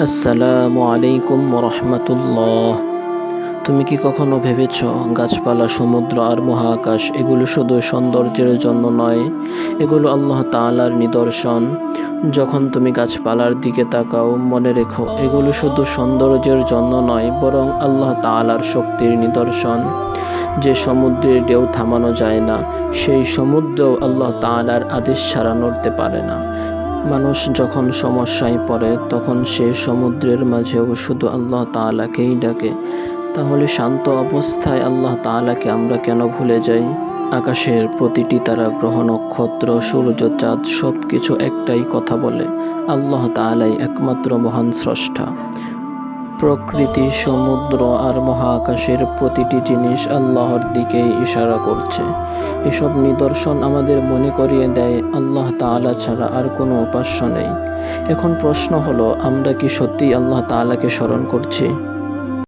আসসালামু আলাইকুম রহমতুল্লাহ তুমি কি কখনো ভেবেছ গাছপালা, সমুদ্র আর মহাকাশ এগুলো শুধু সৌন্দর্যের জন্য নয়, এগুলো আল্লাহ তাআলার নিদর্শন। যখন তুমি গাছপালার দিকে তাকাও, মনে রেখো, এগুলো শুধু সৌন্দর্যের জন্য নয়, বরং আল্লাহ তাআলার শক্তির নিদর্শন। যে সমুদ্রের ঢেউ থামানো যায় না, সেই সমুদ্রও আল্লাহ তাআলার আদেশ ছাড়া নড়তে পারে না। মানুষ যখন সমস্যায় পড়ে, তখন সে সমুদ্রের মাঝেও শুধু আল্লাহ তালাকেই ডাকে। তাহলে শান্ত অবস্থায় আল্লাহ তালাকে আমরা কেন ভুলে যাই? আকাশের প্রতিটি তারা গ্রহ, নক্ষত্র, সূর্য, চাঁদ সব কিছু একটাই কথা বলে। আল্লাহ তালাই একমাত্র মহান স্রষ্টা। প্রকৃতি, সমুদ্র আর মহাকাশের প্রতিটি জিনিস আল্লাহর দিকে ইশারা করছে। এসব নিদর্শন আমাদের মনে করিয়ে দেয়, আল্লাহ তালা ছাড়া আর কোনো উপাস্য নেই। এখন প্রশ্ন হলো, আমরা কি সত্যি আল্লাহ তালাকে স্মরণ করছি?